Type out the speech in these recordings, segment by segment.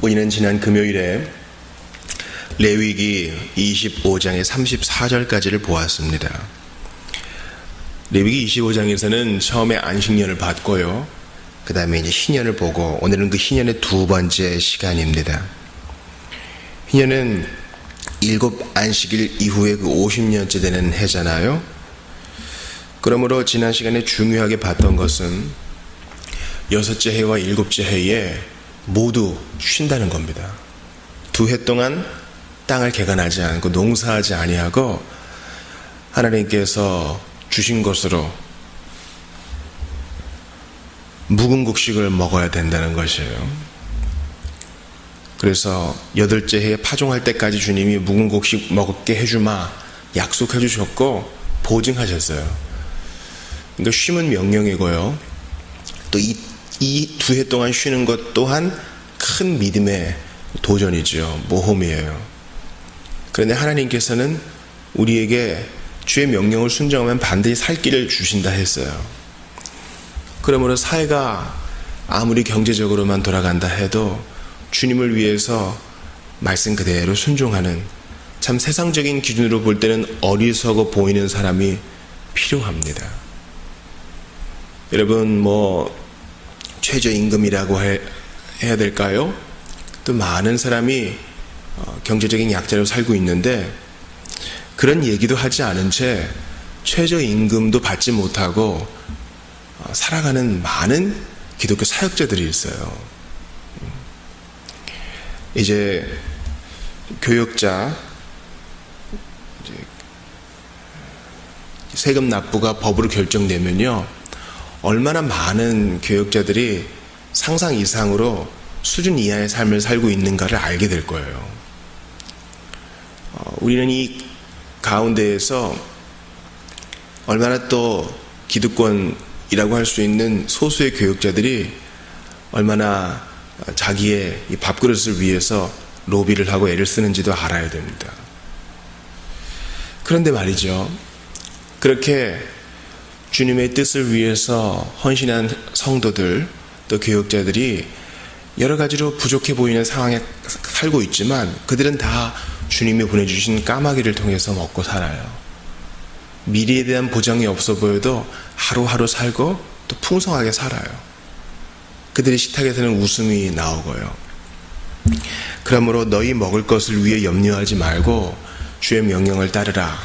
우리는 지난 금요일에 레위기 25장의 34절까지를 보았습니다. 레위기 25장에서는 처음에 안식년을 받고요. 그 다음에 이제 희년을 보고 오늘은 그 희년의 두 번째 시간입니다. 희년은 일곱 안식일 이후에 그 50년째 되는 해잖아요. 그러므로 지난 시간에 중요하게 봤던 것은 여섯째 해와 일곱째 해에 모두 쉰다는 겁니다. 두 해 동안 땅을 개간하지 않고 농사하지 아니하고 하나님께서 주신 것으로 묵은 곡식을 먹어야 된다는 것이에요. 그래서 여덟째 해에 파종할 때까지 주님이 묵은 곡식 먹게 해주마 약속해 주셨고 보증하셨어요. 그러니까 쉼은 명령이고요. 또 이 이 두 해 동안 쉬는 것 또한 큰 믿음의 도전이죠. 모험이에요. 그런데 하나님께서는 우리에게 주의 명령을 순종하면 반드시 살 길을 주신다 했어요. 그러므로 사회가 아무리 경제적으로만 돌아간다 해도 주님을 위해서 말씀 그대로 순종하는 참 세상적인 기준으로 볼 때는 어리석어 보이는 사람이 필요합니다. 여러분, 뭐, 최저임금이라고 해, 해야 될까요? 또 많은 사람이 어, 경제적인 약자로 살고 있는데 그런 얘기도 하지 않은 채 최저임금도 받지 못하고 어, 살아가는 많은 기독교 사역자들이 있어요. 이제 교역자 세금 납부가 법으로 결정되면요 얼마나 많은 교역자들이 상상 이상으로 수준 이하의 삶을 살고 있는가를 알게 될 거예요. 어, 우리는 이 가운데에서 얼마나 또 기득권이라고 할 수 있는 소수의 교역자들이 얼마나 자기의 밥그릇을 위해서 로비를 하고 애를 쓰는지도 알아야 됩니다. 그런데 말이죠. 그렇게 주님의 뜻을 위해서 헌신한 성도들 또 교역자들이 여러 가지로 부족해 보이는 상황에 살고 있지만 그들은 다 주님이 보내주신 까마귀를 통해서 먹고 살아요. 미래에 대한 보장이 없어 보여도 하루하루 살고 또 풍성하게 살아요. 그들의 식탁에서는 웃음이 나오고요. 그러므로 너희 먹을 것을 위해 염려하지 말고 주의 명령을 따르라.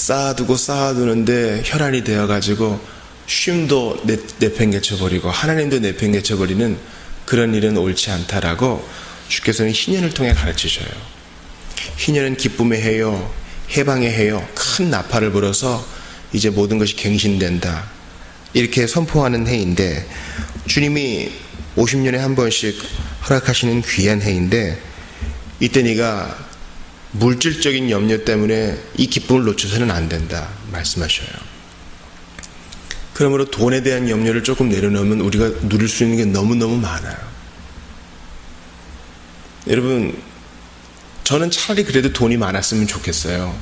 쌓아두고 쌓아두는데 혈안이 되어가지고 쉼도 내팽개쳐버리고 하나님도 내팽개쳐버리는 그런 일은 옳지 않다라고 주께서는 희년을 통해 가르치셔요. 희년은 기쁨의 해요, 해방의 해요, 큰 나팔을 불어서 이제 모든 것이 갱신된다. 이렇게 선포하는 해인데 주님이 50년에 한 번씩 허락하시는 귀한 해인데 이때 네가 물질적인 염려 때문에 이 기쁨을 놓쳐서는 안 된다 말씀하셔요. 그러므로 돈에 대한 염려를 조금 내려놓으면 우리가 누릴 수 있는 게 너무너무 많아요. 여러분, 저는 차라리 그래도 돈이 많았으면 좋겠어요.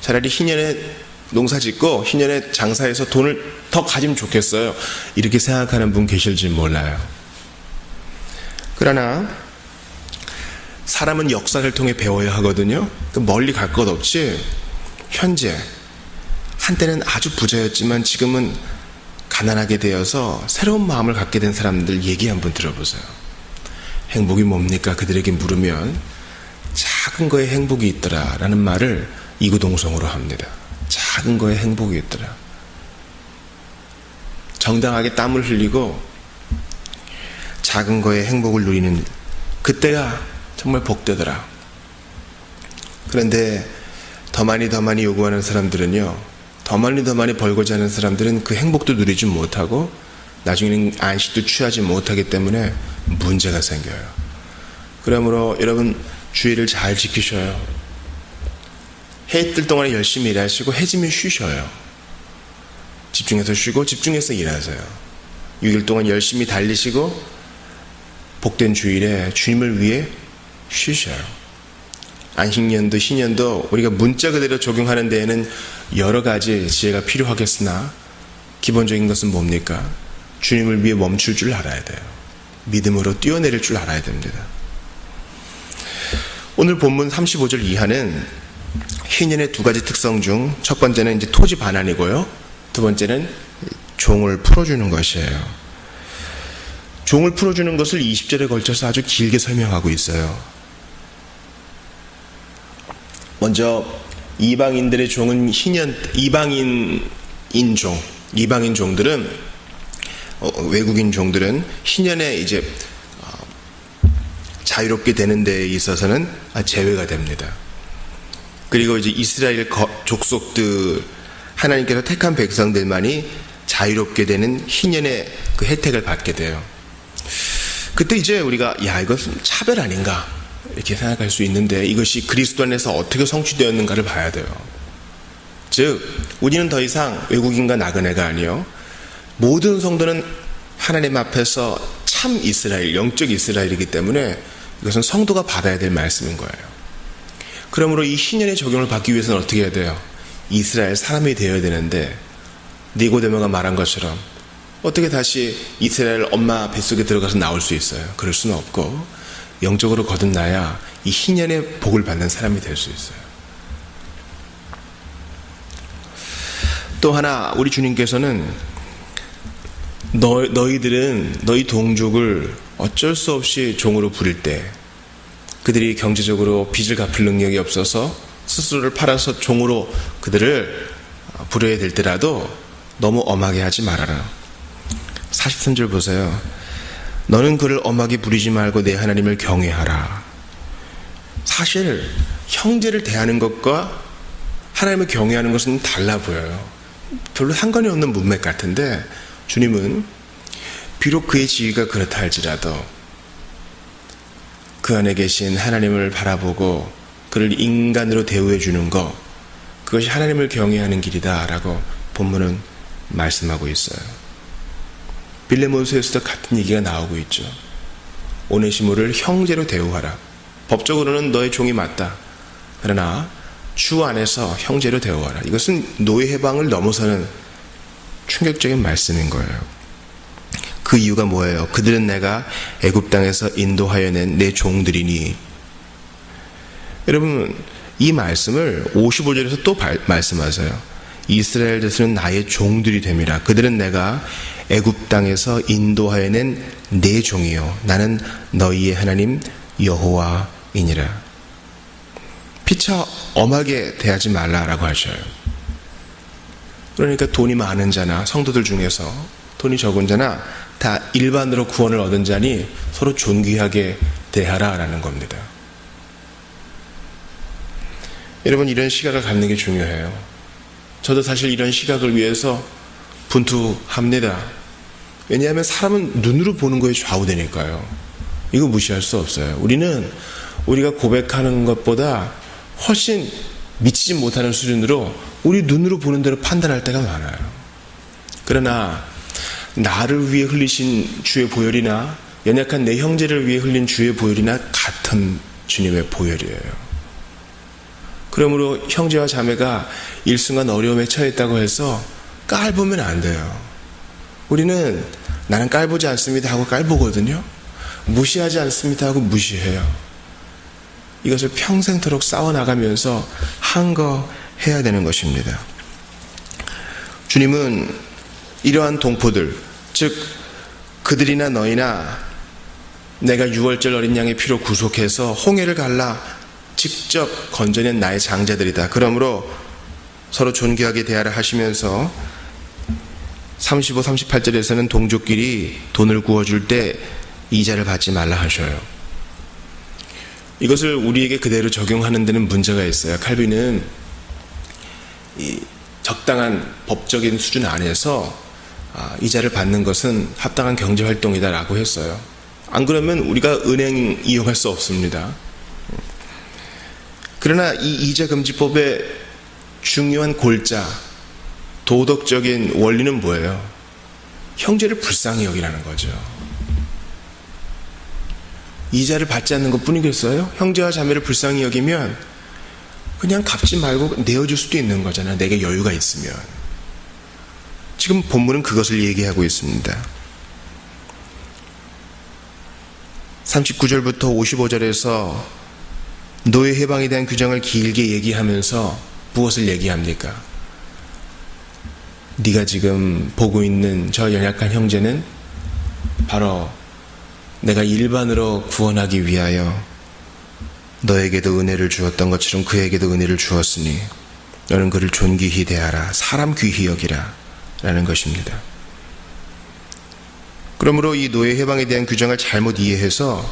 차라리 희년에 농사 짓고 희년에 장사해서 돈을 더 가지면 좋겠어요. 이렇게 생각하는 분 계실지 몰라요. 그러나 사람은 역사를 통해 배워야 하거든요. 그 멀리 갈 것 없이 현재 한때는 아주 부자였지만 지금은 가난하게 되어서 새로운 마음을 갖게 된 사람들 얘기 한번 들어보세요. 행복이 뭡니까? 그들에게 물으면 작은 거에 행복이 있더라 라는 말을 이구동성으로 합니다. 작은 거에 행복이 있더라. 정당하게 땀을 흘리고 작은 거에 행복을 누리는 그때가 정말 복되더라. 그런데 더 많이 더 많이 요구하는 사람들은요, 더 많이 더 많이 벌고자 하는 사람들은 그 행복도 누리지 못하고 나중에는 안식도 취하지 못하기 때문에 문제가 생겨요. 그러므로 여러분 주의를 잘 지키셔요. 해 뜰 동안에 열심히 일하시고 해지면 쉬셔요. 집중해서 쉬고 집중해서 일하세요. 6일 동안 열심히 달리시고 복된 주일에 주님을 위해 쉬셔요. 안식년도 신년도 우리가 문자 그대로 적용하는 데에는 여러 가지 지혜가 필요하겠으나 기본적인 것은 뭡니까? 주님을 위해 멈출 줄 알아야 돼요. 믿음으로 뛰어내릴 줄 알아야 됩니다. 오늘 본문 35절 이하는 희년의 두 가지 특성 중 첫 번째는 이제 토지 반환이고요. 두 번째는 종을 풀어주는 것이에요. 종을 풀어주는 것을 20절에 걸쳐서 아주 길게 설명하고 있어요. 먼저 이방인들의 종은 희년 이방인 인 종 이방인 종들은 어, 외국인 종들은 희년에 이제 어, 자유롭게 되는 데에 있어서는 제외가 됩니다. 그리고 이제 이스라엘 거, 족속들 하나님께서 택한 백성들만이 자유롭게 되는 희년의 그 혜택을 받게 돼요. 그때 이제 우리가 야 이것은 차별 아닌가 이렇게 생각할 수 있는데 이것이 그리스도 안에서 어떻게 성취되었는가를 봐야 돼요. 즉 우리는 더 이상 외국인과 나그네가 아니요 모든 성도는 하나님 앞에서 참 이스라엘 영적 이스라엘이기 때문에 이것은 성도가 받아야 될 말씀인 거예요. 그러므로 이 희년의 적용을 받기 위해서는 어떻게 해야 돼요? 이스라엘 사람이 되어야 되는데 니고데모가 말한 것처럼 어떻게 다시 이스라엘 엄마 뱃속에 들어가서 나올 수 있어요? 그럴 수는 없고 영적으로 거듭나야 이 희년의 복을 받는 사람이 될 수 있어요. 또 하나 우리 주님께서는 너, 너희들은 너희 동족을 어쩔 수 없이 종으로 부릴 때 그들이 경제적으로 빚을 갚을 능력이 없어서 스스로를 팔아서 종으로 그들을 부려야 될 때라도 너무 엄하게 하지 말아라. 43절 보세요. 너는 그를 엄하게 부리지 말고 내 하나님을 경외하라. 사실 형제를 대하는 것과 하나님을 경외하는 것은 달라 보여요. 별로 상관이 없는 문맥 같은데 주님은 비록 그의 지위가 그렇다 할지라도 그 안에 계신 하나님을 바라보고 그를 인간으로 대우해 주는 것 그것이 하나님을 경외하는 길이다라고 본문은 말씀하고 있어요. 빌레몬서에서도 같은 얘기가 나오고 있죠. 오네시모를 형제로 대우하라. 법적으로는 너의 종이 맞다. 그러나 주 안에서 형제로 대우하라. 이것은 노예 해방을 넘어서는 충격적인 말씀인 거예요. 그 이유가 뭐예요? 그들은 내가 애굽 땅에서 인도하여 낸 내 종들이니. 여러분 이 말씀을 55절에서 또 발, 말씀하세요. 이스라엘 자손은 나의 종들이 됨이라. 그들은 내가 애굽 땅에서 인도하여 낸내 종이요. 나는 너희의 하나님 여호와이니라. 피차 엄하게 대하지 말라라고 하셔요. 그러니까 돈이 많은 자나 성도들 중에서 돈이 적은 자나 다 일반으로 구원을 얻은 자니 서로 존귀하게 대하라라는 겁니다. 여러분 이런 시각을 갖는 게 중요해요. 저도 사실 이런 시각을 위해서 분투합니다. 왜냐하면 사람은 눈으로 보는 거에 좌우되니까요. 이거 무시할 수 없어요. 우리는 우리가 고백하는 것보다 훨씬 미치지 못하는 수준으로 우리 눈으로 보는 대로 판단할 때가 많아요. 그러나 나를 위해 흘리신 주의 보혈이나 연약한 내 형제를 위해 흘린 주의 보혈이나 같은 주님의 보혈이에요. 그러므로 형제와 자매가 일순간 어려움에 처했다고 해서 깔보면 안 돼요. 우리는 나는 깔보지 않습니다 하고 깔보거든요. 무시하지 않습니다 하고 무시해요. 이것을 평생토록 싸워나가면서 한 거 해야 되는 것입니다. 주님은 이러한 동포들, 즉, 그들이나 너희나 내가 유월절 어린 양의 피로 구속해서 홍해를 갈라 직접 건져낸 나의 장자들이다. 그러므로 서로 존귀하게 대하라 하시면서 35, 38절에서는 동족끼리 돈을 구워줄 때 이자를 받지 말라 하셔요. 이것을 우리에게 그대로 적용하는 데는 문제가 있어요. 칼빈은 적당한 법적인 수준 안에서 아, 이자를 받는 것은 합당한 경제 활동이다라고 했어요. 안 그러면 우리가 은행 이용할 수 없습니다. 그러나 이 이자 금지법의 중요한 골자, 도덕적인 원리는 뭐예요? 형제를 불쌍히 여기라는 거죠. 이자를 받지 않는 것 뿐이겠어요? 형제와 자매를 불쌍히 여기면 그냥 갚지 말고 내어줄 수도 있는 거잖아요. 내게 여유가 있으면. 지금 본문은 그것을 얘기하고 있습니다. 39절부터 55절에서 노예 해방에 대한 규정을 길게 얘기하면서 무엇을 얘기합니까? 네가 지금 보고 있는 저 연약한 형제는 바로 내가 일반으로 구원하기 위하여 너에게도 은혜를 주었던 것처럼 그에게도 은혜를 주었으니 너는 그를 존귀히 대하라 사람 귀히 여기라 라는 것입니다. 그러므로 이 노예 해방에 대한 규정을 잘못 이해해서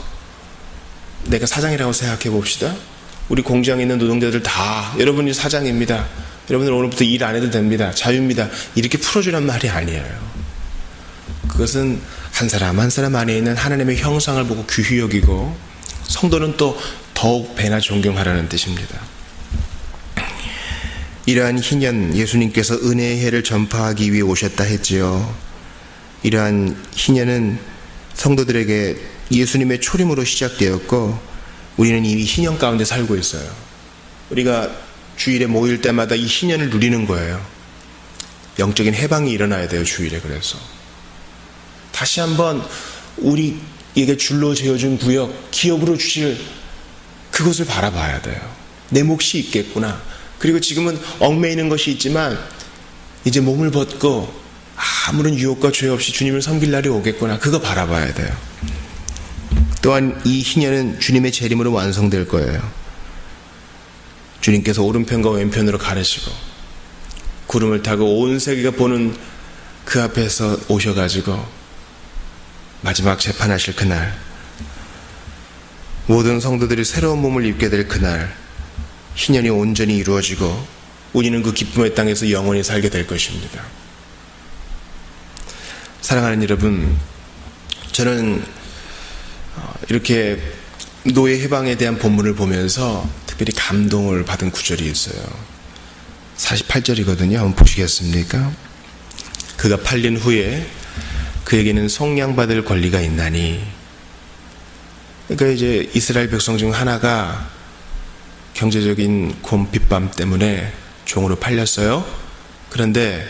내가 사장이라고 생각해 봅시다. 우리 공장에 있는 노동자들 다 여러분이 사장입니다. 여러분들 오늘부터 일 안 해도 됩니다. 자유입니다. 이렇게 풀어주란 말이 아니에요. 그것은 한 사람 한 사람 안에 있는 하나님의 형상을 보고 귀히 여기고 성도는 또 더욱 배나 존경하라는 뜻입니다. 이러한 희년 예수님께서 은혜의 해를 전파하기 위해 오셨다 했지요. 이러한 희년은 성도들에게 예수님의 초림으로 시작되었고 우리는 이미 희년 가운데 살고 있어요. 우리가 주일에 모일 때마다 이 희년을 누리는 거예요. 영적인 해방이 일어나야 돼요, 주일에 그래서. 다시 한번 우리에게 줄로 재어준 구역, 기업으로 주실 그것을 바라봐야 돼요. 내 몫이 있겠구나. 그리고 지금은 얽매이는 것이 있지만 이제 몸을 벗고 아무런 유혹과 죄 없이 주님을 섬길 날이 오겠구나. 그거 바라봐야 돼요. 또한 이 희년은 주님의 재림으로 완성될 거예요. 주님께서 오른편과 왼편으로 가르시고 구름을 타고 온 세계가 보는 그 앞에서 오셔가지고 마지막 재판하실 그날 모든 성도들이 새로운 몸을 입게 될 그날 희년이 온전히 이루어지고 우리는 그 기쁨의 땅에서 영원히 살게 될 것입니다. 사랑하는 여러분, 저는 어, 이렇게 노예 해방에 대한 본문을 보면서 특별히 감동을 받은 구절이 있어요. 48절이거든요. 한번 보시겠습니까? 그가 팔린 후에 그에게는 속량받을 권리가 있나니. 그러니까 이제 이스라엘 백성 중 하나가 경제적인 곰핍밤 때문에 종으로 팔렸어요. 그런데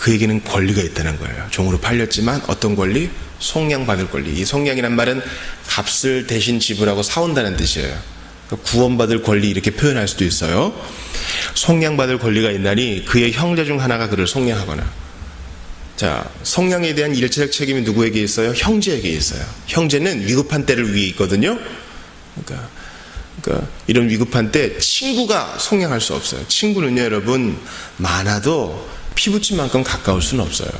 그에게는 권리가 있다는 거예요. 종으로 팔렸지만 어떤 권리? 속량 받을 권리. 이 속량이란 말은 값을 대신 지불하고 사온다는 뜻이에요. 그러니까 구원받을 권리 이렇게 표현할 수도 있어요. 속량받을 권리가 있나니 그의 형제 중 하나가 그를 속량하거나. 자, 속량에 대한 일체적 책임이 누구에게 있어요? 형제에게 있어요. 형제는 위급한 때를 위해 있거든요. 그러니까, 그러니까 이런 위급한 때 친구가 속량할 수 없어요. 친구는요, 여러분 많아도 피부치만큼 가까울 수는 없어요.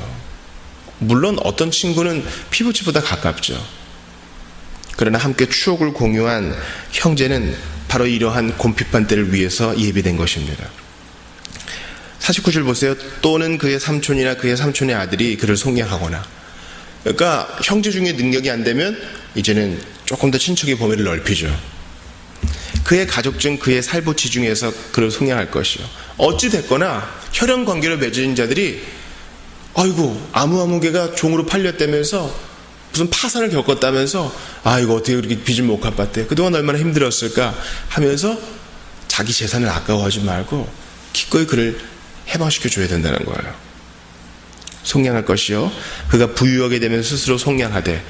물론 어떤 친구는 피부치보다 가깝죠. 그러나 함께 추억을 공유한 형제는 바로 이러한 곰핍한 때를 위해서 예비된 것입니다. 49절 보세요. 또는 그의 삼촌이나 그의 삼촌의 아들이 그를 속량하거나. 그러니까 형제 중에 능력이 안 되면 이제는 조금 더 친척의 범위를 넓히죠. 그의 가족 중 그의 살부치 중에서 그를 속량할 것이요. 어찌 됐거나 혈연 관계를 맺은 자들이 아이고 아무아무개가 종으로 팔렸다면서 무슨 파산을 겪었다면서 아 이거 어떻게 그렇게 빚을 못 갚았대 그동안 얼마나 힘들었을까 하면서 자기 재산을 아까워하지 말고 기꺼이 그를 해방시켜 줘야 된다는 거예요. 속량할 것이요. 그가 부유하게 되면 스스로 속량하되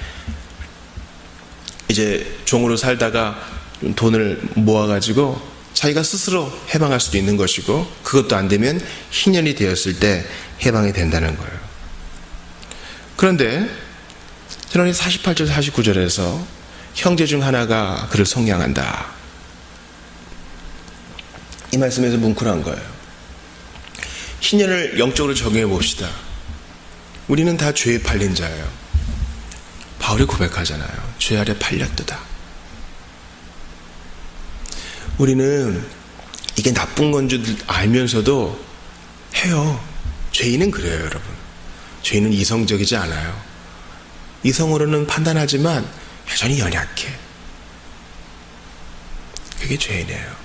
이제 종으로 살다가 돈을 모아가지고 자기가 스스로 해방할 수도 있는 것이고 그것도 안 되면 희년이 되었을 때 해방이 된다는 거예요. 그런데 저는 48절 49절에서 형제 중 하나가 그를 속량한다. 이 말씀에서 뭉클한 거예요. 희년을 영적으로 적용해 봅시다. 우리는 다 죄에 팔린 자예요. 바울이 고백하잖아요. 죄 아래 팔렸도다. 우리는 이게 나쁜 건 줄 알면서도 해요. 죄인은 그래요, 여러분. 죄인은 이성적이지 않아요. 이성으로는 판단하지만 여전히 연약해. 그게 죄인이에요.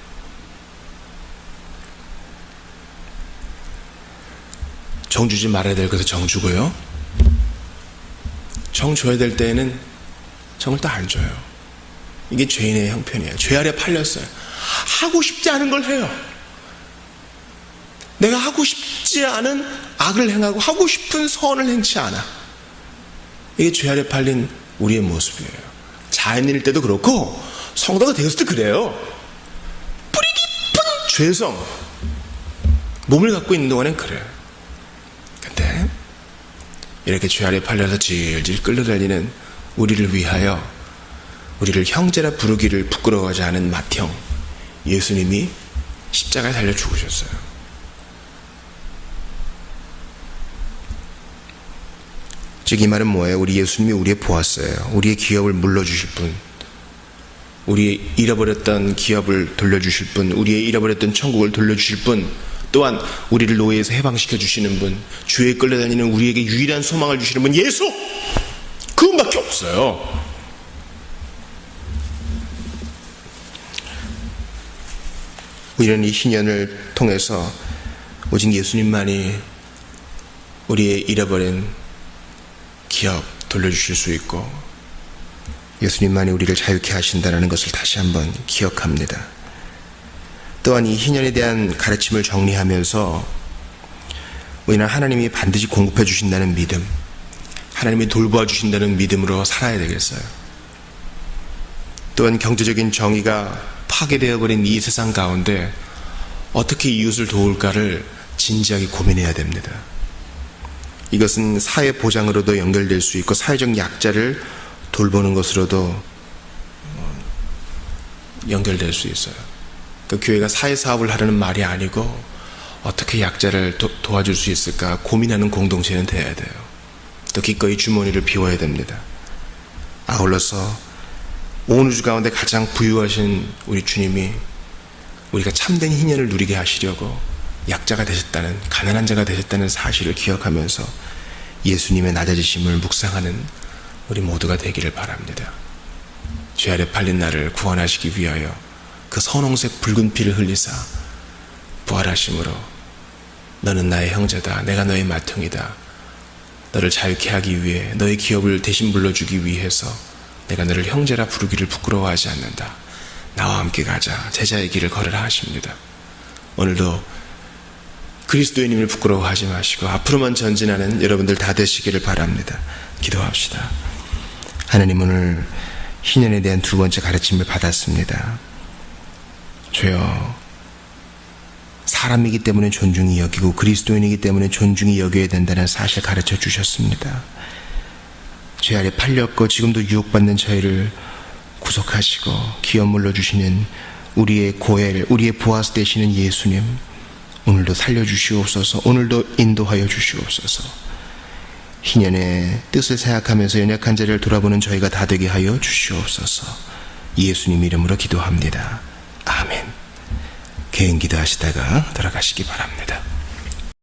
정 주지 말아야 될 것에 정 주고요. 정 줘야 될 때에는 정을 또 안 줘요. 이게 죄인의 형편이에요. 죄 아래 팔렸어요. 하고 싶지 않은 걸 해요. 내가 하고 싶지 않은 악을 행하고 하고 싶은 선을 행치 않아. 이게 죄 아래 팔린 우리의 모습이에요. 자연인일 때도 그렇고 성도가 되었을 때 그래요. 죄성, 몸을 갖고 있는 동안엔 그래. 근데 이렇게 죄 아래 팔려서 질질 끌려다니는 우리를 위하여 우리를 형제라 부르기를 부끄러워하지 않은 맏형 예수님이 십자가에 달려 죽으셨어요. 즉 이 말은 뭐예요? 우리 예수님이 우리의 보았어요. 우리의 기업을 물러주실 분, 우리의 잃어버렸던 기업을 돌려주실 분, 우리의 잃어버렸던 천국을 돌려주실 분, 또한 우리를 노예에서 해방시켜 주시는 분, 주에 끌려다니는 우리에게 유일한 소망을 주시는 분 예수. 그분밖에 없어요. 우리는 이 희년을 통해서 오직 예수님만이 우리의 잃어버린 기업 돌려주실 수 있고 예수님만이 우리를 자유케 하신다는 것을 다시 한번 기억합니다. 또한 이 희년에 대한 가르침을 정리하면서 우리는 하나님이 반드시 공급해 주신다는 믿음, 하나님이 돌보아 주신다는 믿음으로 살아야 되겠어요. 또한 경제적인 정의가 파괴되어 버린 이 세상 가운데 어떻게 이웃을 도울까를 진지하게 고민해야 됩니다. 이것은 사회 보장으로도 연결될 수 있고 사회적 약자를 돌보는 것으로도 어, 연결될 수 있어요. 그 교회가 사회 사업을 하려는 말이 아니고 어떻게 약자를 도, 도와줄 수 있을까 고민하는 공동체는 돼야 돼요. 또 기꺼이 주머니를 비워야 됩니다. 아울러서 온 우주 가운데 가장 부유하신 우리 주님이 우리가 참된 희년을 누리게 하시려고 약자가 되셨다는 가난한 자가 되셨다는 사실을 기억하면서 예수님의 낮아지심을 묵상하는 우리 모두가 되기를 바랍니다. 죄 아래 팔린 나를 구원하시기 위하여 그 선홍색 붉은 피를 흘리사 부활하심으로 너는 나의 형제다. 내가 너의 맏형이다. 너를 자유케 하기 위해 너의 기업을 대신 불러주기 위해서 내가 너를 형제라 부르기를 부끄러워하지 않는다. 나와 함께 가자. 제자의 길을 걸으라 하십니다. 오늘도 그리스도인임을 부끄러워하지 마시고 앞으로만 전진하는 여러분들 다 되시기를 바랍니다. 기도합시다. 하나님 오늘 희년에 대한 두 번째 가르침을 받았습니다. 주여 사람이기 때문에 존중이 여기고 그리스도인이기 때문에 존중이 여겨야 된다는 사실 가르쳐 주셨습니다. 죄 아래 팔렸고 지금도 유혹받는 저희를 구속하시고 기업 물러주시는 우리의 고엘, 우리의 보아스 되시는 예수님 오늘도 살려주시옵소서 오늘도 인도하여 주시옵소서 희년의 뜻을 생각하면서 연약한 자를 돌아보는 저희가 다 되게 하여 주시옵소서 예수님 이름으로 기도합니다. 아멘 개인 기도하시다가 돌아가시기 바랍니다.